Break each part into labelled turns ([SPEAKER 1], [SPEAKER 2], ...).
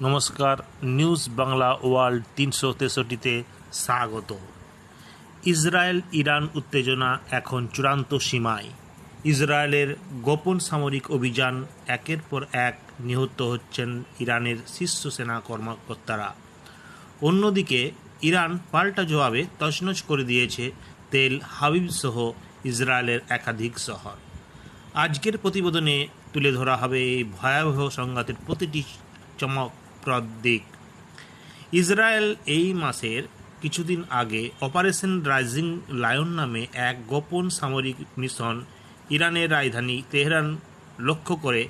[SPEAKER 1] নমস্কার, news Bangla world তিনশো তেষট্টিতে স্বাগত। ইসরায়েল, ইরান উত্তেজনা এখন চূড়ান্ত সীমায়। ইসরায়েলের গোপন সামরিক অভিযান একের পর এক নিহত হচ্ছেন ইরানের শীর্ষ সেনা কর্মকর্তারা। অন্যদিকে, ইরান পাল্টা জবাবে তছনছ করে দিয়েছে তেল হাবিব সহ ইসরায়েলের একাধিক শহর। আজকের প্রতিবেদনে তুলে ধরা হবে এই ভয়াবহ সংঘাতের প্রতিটি চমকপ্রদ দিক ইসরায়েল এই মাসের কিছুদিন আগে অপারেশন রাইজিং লায়ন নামে এক গোপন সামরিক মিশন ইরানের রাজধানী তেহরান লক্ষ্য করে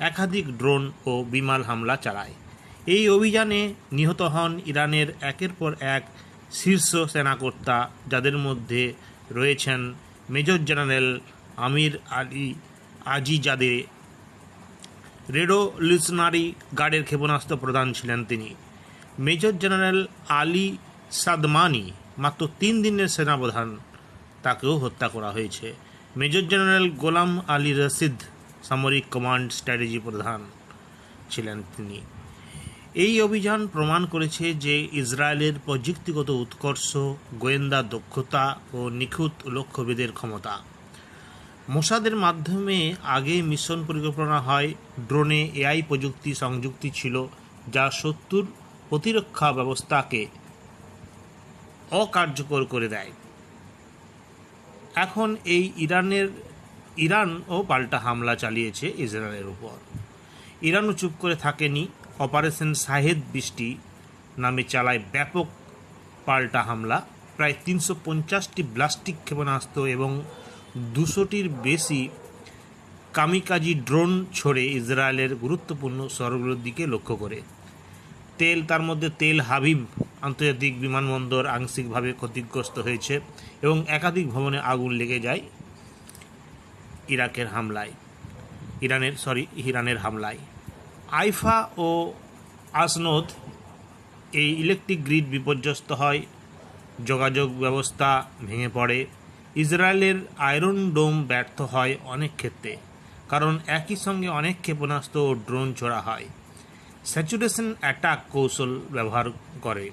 [SPEAKER 1] একাধিক ড্রোন ও বিমান হামলা চালায়। এই অভিযানে নিহত হন ইরানের একের পর এক শীর্ষ সেনাকর্তা যাদের মধ্যে রয়েছেন major general Amir Ali Hajizadeh revolutionary গার্ডের ক্ষেপণাস্ত্র প্রধান ছিলেন তিনি। মেজর জেনারেল আলী সাদমানি মাত্র তিন দিনের সেনাপ্রধান, তাকেও হত্যা করা হয়েছে। Major general Gholam Ali Rashid সামরিক কমান্ড স্ট্র্যাটেজি প্রধান ছিলেন তিনি। এই অভিযান প্রমাণ করেছে যে ইসরায়েলের প্রযুক্তিগত উৎকর্ষ, গোয়েন্দা দক্ষতা ও নিখুঁত লক্ষ্যভেদের ক্ষমতা। মোসাদের মাধ্যমে আগে মিশন পরিকল্পনা হয় ড্রোনে এআই প্রযুক্তি সংযুক্তি ছিল, যা শত্রুর প্রতিরক্ষা ব্যবস্থাকে অকার্যকর করে দেয়। এখন এই ইরানের ইরানও পাল্টা হামলা চালিয়েছে ইসরায়েলের উপর। ইরানও চুপ করে থাকেনি। অপারেশন শাহেদ বৃষ্টি নামে চালায় ব্যাপক পাল্টা হামলা। প্রায় তিনশো পঞ্চাশটি ব্লাস্টিক ক্ষেপণাস্ত্র এবং দুশোটির বেশি কামিকাজি ড্রোন ছড়ে ইসরায়েলের গুরুত্বপূর্ণ শহরগুলোর দিকে লক্ষ্য করে। তেল, তার মধ্যে তেল হাবিব আন্তর্জাতিক বিমানবন্দর আংশিকভাবে ক্ষতিগ্রস্ত হয়েছে এবং একাধিক ভবনে আগুন লেগে যায় ইরাকের হামলায়। ইরানের, সরি, ইরানের হামলায়। আইফা ও আসনদ এই ইলেকট্রিক গ্রিড বিপর্যস্ত হয়। যোগাযোগ ব্যবস্থা ভেঙে পড়ে। ইসরায়েলের আয়রন ডোম ব্যর্থ হয় অনেক ক্ষেত্রে, কারণ একই সঙ্গে অনেক ক্ষেপণাস্ত্র ও ড্রোন ছোড়া হয়। স্যাচুরেশন অ্যাটাক কৌশল ব্যবহার করে।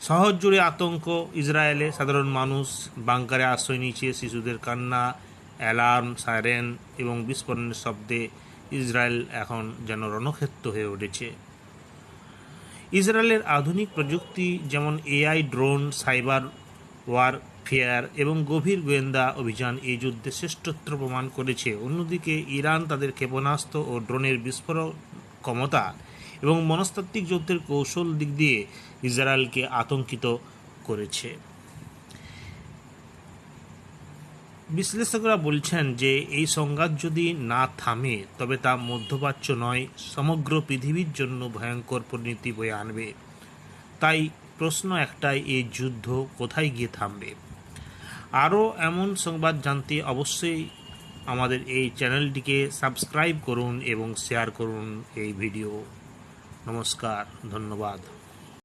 [SPEAKER 1] শহর জুড়ে আতঙ্ক, ইসরায়েলে সাধারণ মানুষ, বাংকারে আশ্রয় নিচ্ছে শিশুদের কান্না, অ্যালার্ম, সাইরেন এবং বিস্ফোরণের শব্দে ইসরায়েল এখন যেন রণক্ষেত্র হয়ে উঠেছে। ইসরায়েলের আধুনিক প্রযুক্তি যেমন এআই, ড্রোন, সাইবার ওয়ারফেয়ার এবং গভীর গোয়েন্দা অভিযান এই যুদ্ধে শ্রেষ্ঠত্ব প্রমাণ করেছে। অন্যদিকে ইরান তাদের ক্ষেপণাস্ত্র ও ড্রোনের বিস্ফোরণ ক্ষমতা এবং মনস্তাত্ত্বিক যুদ্ধের কৌশল দিক দিয়ে ইসরায়েলকে আতঙ্কিত করেছে। বিশ্লেষকরা বলছেন যে এই সংঘাত যদি না থামে, তবে তা মধ্যপ্রাচ্য নয়, সমগ্র পৃথিবীর জন্য ভয়ঙ্কর পরিণতি বয়ে আনবে। তাই প্রশ্ন একটাই, এই যুদ্ধ কোথায় গিয়ে থামবে? আরও এমন সংবাদ জানতে অবশ্যই আমাদের এই চ্যানেলটিকে সাবস্ক্রাইব করুন এবং শেয়ার করুন এই ভিডিও। নমস্কার, ধন্যবাদ।